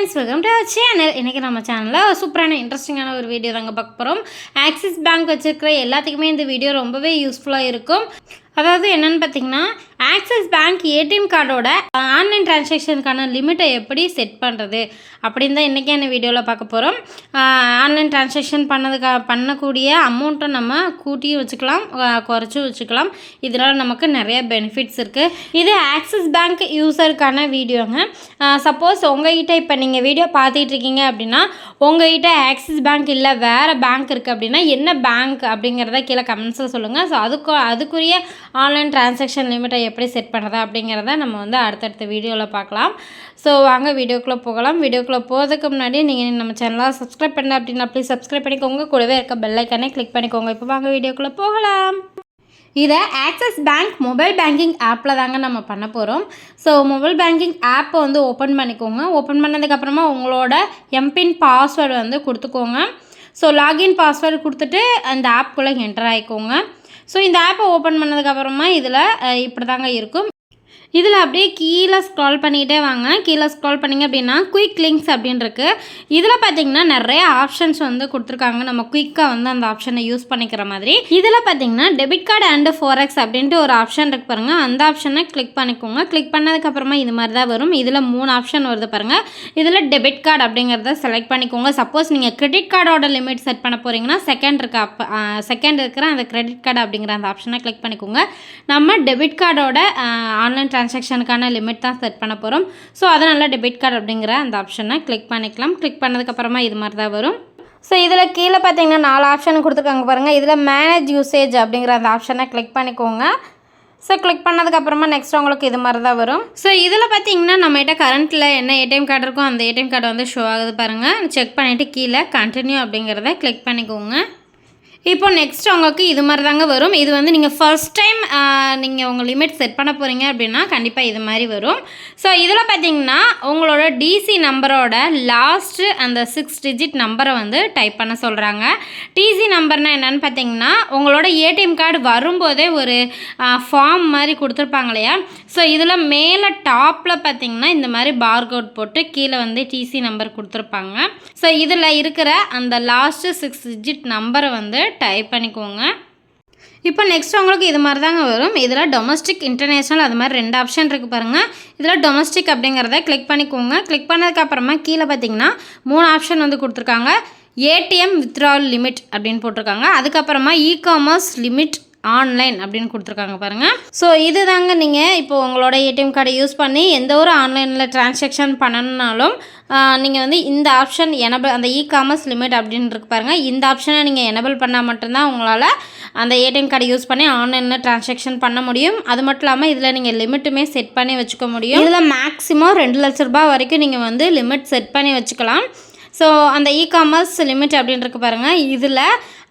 Friends welcome to channel இன்றைக்கி நம்ம சேனலில் சூப்பரான இன்ட்ரெஸ்டிங்கான ஒரு வீடியோ தாங்க பார்க்க போகிறோம் ஆக்சிஸ் பேங்க் வச்சுருக்கிற எல்லாத்துக்குமே இந்த வீடியோ ரொம்பவே யூஸ்ஃபுல்லாக இருக்கும். அதாவது என்னென்னு பார்த்தீங்கன்னா ஆக்சிஸ் பேங்க் ஏடிஎம் கார்டோட ஆன்லைன் டிரான்சாக்ஷனுக்கான லிமிட்டை எப்படி செட் பண்ணுறது அப்படின்னு தான் இன்றைக்கான வீடியோவில் பார்க்க போகிறோம் ஆன்லைன் டிரான்சாக்ஷன் பண்ணதுக்கா பண்ணக்கூடிய அமௌண்ட்டை நம்ம கூட்டியும் வச்சுக்கலாம் குறைச்சும் வச்சுக்கலாம். இதனால் நமக்கு நிறைய பெனிஃபிட்ஸ் இருக்குது இது ஆக்சிஸ் பேங்க் யூஸருக்கான வீடியோங்க சப்போஸ் உங்ககிட்ட இப்போ நீங்கள் வீடியோ பார்த்துட்டு இருக்கீங்க அப்படின்னா உங்ககிட்ட ஆக்சிஸ் பேங்க் இல்லை வேறு பேங்க் இருக்குது அப்படின்னா என்ன பேங்க் அப்படிங்கிறத கீழே கமெண்ட்ஸில் சொல்லுங்கள் ஸோ அதுக்கு அதுக்குரிய ஆன்லைன் டிரான்சாக்ஷன் லிமிட்டை எப்படி செட் பண்ணுறது அப்படிங்கிறத நம்ம வந்து அடுத்தடுத்த வீடியோவில் பார்க்கலாம். ஸோ வாங்க வீடியோக்குள்ளே போகலாம். வீடியோக்குள்ளே போகிறதுக்கு முன்னாடி நீங்கள் நம்ம சேனலாக சப்ஸ்கிரைப் பண்ணல அப்படின்னா ப்ளீஸ் சப்ஸ்கிரைப் பண்ணிக்கோங்க. கூடவே இருக்க பெல்லைக்கானே கிளிக் பண்ணிக்கோங்க. இப்போ வாங்க வீடியோக்குள்ளே போகலாம். இதை ஆக்சஸ் பேங்க் மொபைல் பேங்கிங் ஆப்பில் தாங்க நம்ம பண்ண போகிறோம் ஸோ மொபைல் பேங்கிங் ஆப்பை வந்து ஓப்பன் பண்ணிக்கோங்க. ஓப்பன் பண்ணதுக்கப்புறமா உங்களோட எம்பின் பாஸ்வேர்டு வந்து கொடுத்துக்கோங்க. ஸோ லாகின் பாஸ்வேர்டு கொடுத்துட்டு அந்த ஆப்குள்ளே என்டர் ஆகிக்கோங்க ஸோ இந்த ஆப்பை ஓப்பன் பண்ணதுக்கப்புறமா இதில் இப்படி தாங்க இருக்கும். இதில் அப்படியே கீழே ஸ்க்ரால் பண்ணிகிட்டே வாங்க. கீழே ஸ்க்ரால் பண்ணிங்க அப்படின்னா குயிக் லிங்க்ஸ் அப்படின்ருக்கு இதில் பார்த்தீங்கன்னா நிறைய ஆப்ஷன்ஸ் வந்து கொடுத்துருக்காங்க. நம்ம குயிக்காக வந்து அந்த ஆப்ஷனை யூஸ் பண்ணிக்கிற மாதிரி. இதில் பார்த்தீங்கன்னா டெபிட் கார்டு அண்டு ஃபோரெக்ஸ் அப்படின்ட்டு ஒரு ஆப்ஷன் இருக்கு பாருங்கள் அந்த ஆப்ஷனை கிளிக் பண்ணிக்கோங்க. கிளிக் பண்ணதுக்கப்புறமா இது மாதிரி தான் வரும். இதில் மூணு ஆப்ஷன் வருது பாருங்கள் இதில் டெபிட் கார்டு அப்படிங்கிறத செலக்ட் பண்ணிக்கோங்க. சப்போஸ் நீங்கள் கிரெடிட் கார்டோட லிமிட் செட் பண்ண போகிறீங்கன்னா செகண்ட் இருக்க அப்போ செகண்ட் இருக்கிற அந்த கிரெடிட் கார்டு அப்படிங்கிற அந்த ஆப்ஷனை கிளிக் பண்ணிக்கோங்க. நம்ம டெபிட் கார்டோட ஆன்லைன் டிரான்சாக்ஷனுக்கான லிமிட் தான் செட் பண்ண போகிறோம் ஸோ அதனால் டெபிட் கார்டு அப்படிங்கிற அந்த ஆப்ஷனை கிளிக் பண்ணிக்கலாம். கிளிக் பண்ணதுக்கப்புறமா இது மாதிரி தான் வரும். ஸோ இதில் கீழே பார்த்தீங்கன்னா நாலு ஆப்ஷன் கொடுத்துருக்காங்க பாருங்கள் இதில் மேனேஜ் யூசேஜ் அப்படிங்கிற அந்த ஆப்ஷனை கிளிக் பண்ணிக்கோங்க. ஸோ கிளிக் பண்ணதுக்கப்புறமா நெக்ஸ்ட் உங்களுக்கு இது மாதிரி தான் வரும். ஸோ இதில் பார்த்தீங்கன்னா நம்மகிட்ட கரண்ட்டில் என்ன ஏடிஎம் கார்டு இருக்கோ அந்த ஏடிஎம் கார்டு வந்து ஷோ ஆகுது பாருங்கள் செக் பண்ணிவிட்டு கீழே கண்டினியூ அப்படிங்கிறத கிளிக் பண்ணிக்கோங்க. இப்போ நெக்ஸ்ட் உங்களுக்கு இது மாதிரி தாங்க வரும். இது வந்து நீங்கள் ஃபர்ஸ்ட் டைம் நீங்கள் உங்கள் லிமிட் செட் பண்ண போகிறீங்க அப்படின்னா கண்டிப்பாக இது மாதிரி வரும். ஸோ இதில் பார்த்தீங்கன்னா உங்களோட டிசி நம்பரோட லாஸ்ட்டு அந்த சிக்ஸ் டிஜிட் நம்பரை வந்து டைப் பண்ண சொல்கிறாங்க டிசி நம்பர்னால் என்னென்னு பார்த்தீங்கன்னா உங்களோட ஏடிஎம் கார்டு வரும்போதே ஒரு ஃபார்ம் மாதிரி கொடுத்துருப்பாங்க இல்லையா? ஸோ இதில் மேலே டாப்பில் பார்த்தீங்கன்னா இந்த மாதிரி பார்கோட் போட்டு கீழே வந்து டிசி நம்பர் கொடுத்துருப்பாங்க. ஸோ இதில் இருக்கிற அந்த லாஸ்ட்டு சிக்ஸ் டிஜிட் நம்பரை வந்து டைப் பண்ணிக்கோங்க. இப்போ நெக்ஸ்ட் உங்களுக்கு இது மாதிரி தாங்க வரும். இதில் டொமஸ்டிக் இன்டர்நேஷ்னல் அது மாதிரி ரெண்டு ஆப்ஷன் இருக்குது பாருங்கள் இதில் டொமஸ்டிக் அப்படிங்கிறத கிளிக் பண்ணிக்கோங்க. கிளிக் பண்ணதுக்கப்புறமா கீழே பார்த்தீங்கன்னா மூணு ஆப்ஷன் வந்து கொடுத்துருக்காங்க. ஏடிஎம் வித்ட்ரால் லிமிட் அப்படின்னு போட்டிருக்காங்க. அதுக்கப்புறமா இ காமர்ஸ் லிமிட் ஆன்லைன் அப்படின்னு கொடுத்துருக்காங்க பாருங்கள் ஸோ இது தாங்க நீங்கள் இப்போ உங்களோட ஏடிஎம் கார்டை யூஸ் பண்ணி எந்த ஒரு ஆன்லைனில் டிரான்சாக்ஷன் பண்ணணுன்னாலும் நீங்கள் வந்து இந்த ஆப்ஷன் எனபிள் அந்த இ காமர்ஸ் லிமிட் அப்படின்னு இருக்கு பாருங்கள் இந்த ஆப்ஷனை நீங்கள் எனபிள் பண்ணால் மட்டும்தான் உங்களால் அந்த ஏடிஎம் கார்டை யூஸ் பண்ணி ஆன்லைனில் டிரான்சாக்ஷன் பண்ண முடியும். அது மட்டும் இல்லாமல் இதில் நீங்கள் லிமிட்டுமே செட் பண்ணி வச்சுக்க முடியும். இதில் மேக்ஸிமம் ரெண்டு லட்ச ரூபாய் வரைக்கும் நீங்கள் வந்து லிமிட் செட் பண்ணி வச்சுக்கலாம். ஸோ அந்த இ காமர்ஸ் லிமிட் அப்படின்னு இருக்கு பாருங்கள் இதில்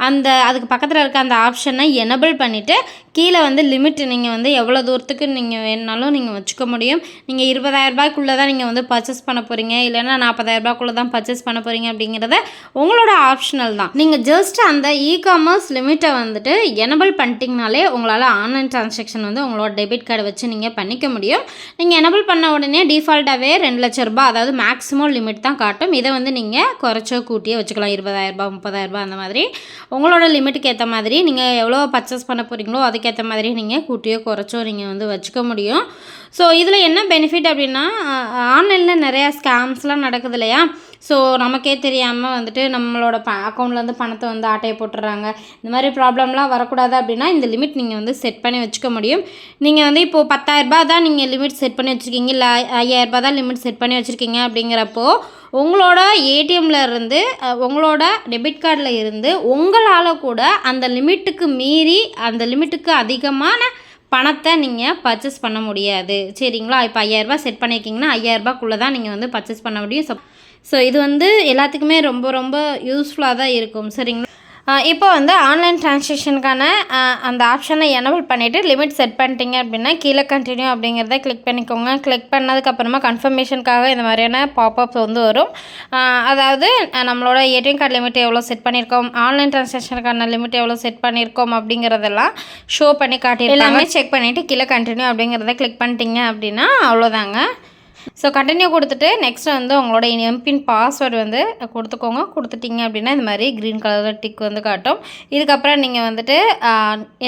அந்த அதுக்கு பக்கத்தில் இருக்க அந்த ஆப்ஷனை எனபிள் பண்ணிவிட்டு கீழே வந்து லிமிட் நீங்கள் வந்து எவ்வளோ தூரத்துக்கு நீங்கள் வேணுனாலும் நீங்கள் வச்சுக்க முடியும். நீங்கள் இருபதாயிரரூபாய்க்குள்ளே தான் நீங்கள் வந்து பர்ச்சேஸ் பண்ண போகிறீங்க இல்லைன்னா நாற்பதாயிரரூபாய்க்குள்ளே தான் பர்ச்சேஸ் பண்ண போகிறீங்க அப்படிங்கிறத உங்களோட ஆப்ஷனல் தான். நீங்கள் ஜஸ்ட் அந்த இ காமர்ஸ் லிமிட்டை வந்துட்டு எனபிள் பண்ணிட்டீங்கனாலே உங்களால் ஆன்லைன் டிரான்சாக்ஷன் வந்து உங்களோட டெபிட் கார்டை வச்சு நீங்கள் பண்ணிக்க முடியும். நீங்கள் எனபிள் பண்ண உடனே டிஃபால்ட்டாகவே ரெண்டு லட்ச ரூபாய் அதாவது மேக்ஸிமம் லிமிட் தான் காட்டும். இதை வந்து நீங்கள் குறைச்சோ கூட்டியோ வச்சுக்கலாம். இருபதாயிரரூபா முப்பதாயிரரூபா அந்த மாதிரி. உங்களோட லிமிட்டுக்கு ஏற்ற மாதிரி நீங்கள் எவ்வளோ பர்ச்சேஸ் பண்ண போகிறீங்களோ அதுக்கேற்ற மாதிரி நீங்கள் கூட்டியோ குறைச்சோ நீங்கள் வந்து வச்சுக்க முடியும். ஸோ இதில் என்ன பெனிஃபிட் அப்படின்னா ஆன்லைனில் நிறையா ஸ்கேம்ஸ்லாம் நடக்குது இல்லையா? ஸோ நமக்கே தெரியாமல் வந்துட்டு நம்மளோட ப அக்கௌண்ட்லேருந்து பணத்தை வந்து ஆட்டையை போட்டுடுறாங்க. இந்த மாதிரி ப்ராப்ளம்லாம் வரக்கூடாது அப்படின்னா இந்த லிமிட் நீங்கள் வந்து செட் பண்ணி வச்சுக்க முடியும். நீங்கள் வந்து இப்போது பத்தாயிரரூபா தான் நீங்கள் லிமிட் செட் பண்ணி வச்சுருக்கீங்க. இல்லை ஐயாயிரரூபா தான் லிமிட் செட் பண்ணி வச்சுருக்கீங்க அப்படிங்கிறப்போ உங்களோட ஏடிஎம்மில் இருந்து உங்களோட டெபிட் கார்டில் இருந்து உங்களால் கூட அந்த லிமிட்டுக்கு மீறி அந்த லிமிட்டுக்கு அதிகமான பணத்தை நீங்கள் பர்ச்சேஸ் பண்ண முடியாது. சரிங்களா? இப்போ ஐயாயிரரூபா செட் பண்ணியிருக்கீங்கன்னா ஐயாயிரரூபாக்குள்ளே தான் நீங்கள் வந்து பர்ச்சேஸ் பண்ண முடியும். ஸோ இது வந்து எல்லாத்துக்குமே ரொம்ப ரொம்ப யூஸ்ஃபுல்லாக தான் இருக்கும். சரிங்களா? இப்போ வந்து ஆன்லைன் டிரான்சாக்ஷனுக்கான அந்த ஆப்ஷனை எனபிள் பண்ணிவிட்டு லிமிட் செட் பண்ணிட்டீங்க அப்படின்னா கீழே கண்டினியூ அப்படிங்கிறத கிளிக் பண்ணிக்கோங்க. கிளிக் பண்ணதுக்கப்புறமா கன்ஃபர்மேஷனுக்காக இந்த மாதிரியான பாப்அப்ஸ் வந்து வரும். அதாவது நம்மளோட ஏடிஎம் கார்டு லிமிட் எவ்வளோ செட் பண்ணியிருக்கோம் ஆன்லைன் டிரான்சாக்ஷனுக்கான லிமிட் எவ்வளோ செட் பண்ணியிருக்கோம் அப்படிங்கிறதெல்லாம் ஷோ பண்ணி காட்டி எல்லாமே செக் பண்ணிவிட்டு கீழே கண்டினியூ அப்படிங்கிறத கிளிக் பண்ணிட்டீங்க அப்படின்னா அவ்வளோதாங்க ஸோ கண்டினியூ கொடுத்துட்டு நெக்ஸ்ட் வந்து உங்களோட எம்பின் பாஸ்வேர்டு வந்து கொடுத்துக்கோங்க. கொடுத்துட்டிங்க அப்படின்னா இந்த மாதிரி க்ரீன் கலரில் டிக் வந்து காட்டும். இதுக்கப்புறம் நீங்கள் வந்துட்டு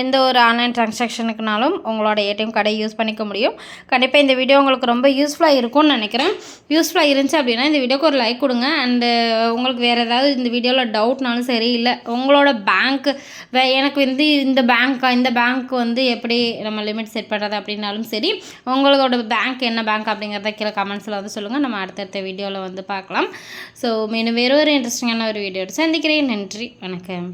எந்த ஒரு ஆன்லைன் ட்ரான்சாக்ஷனுக்குனாலும் உங்களோட ஏடிஎம் கார்டை யூஸ் பண்ணிக்க முடியும். கண்டிப்பாக இந்த வீடியோ உங்களுக்கு ரொம்ப யூஸ்ஃபுல்லாக இருக்கும்னு நினைக்கிறேன். யூஸ்ஃபுல்லாக இருந்துச்சு அப்படின்னா இந்த வீடியோக்கு ஒரு லைக் கொடுங்க. அண்டு உங்களுக்கு வேறு ஏதாவது இந்த வீடியோவில் டவுட்னாலும் சரி இல்லை உங்களோட பேங்க் வே எனக்கு வந்து இந்த பேங்க் இந்த பேங்க் வந்து எப்படி நம்ம லிமிட் செட் பண்ணுறது அப்படின்னாலும் சரி உங்களோட பேங்க் என்ன பேங்க் அப்படிங்கிறத கீழே கமெண்ட்ஸில் வந்து சொல்லுங்கள் நம்ம அடுத்தடுத்த வீடியோவில் வந்து பார்க்கலாம். ஸோ மீண்டும் வேறு ஒரு இன்ட்ரெஸ்டிங்கான ஒரு வீடியோ சந்திக்கிறேன். நன்றி. வணக்கம்.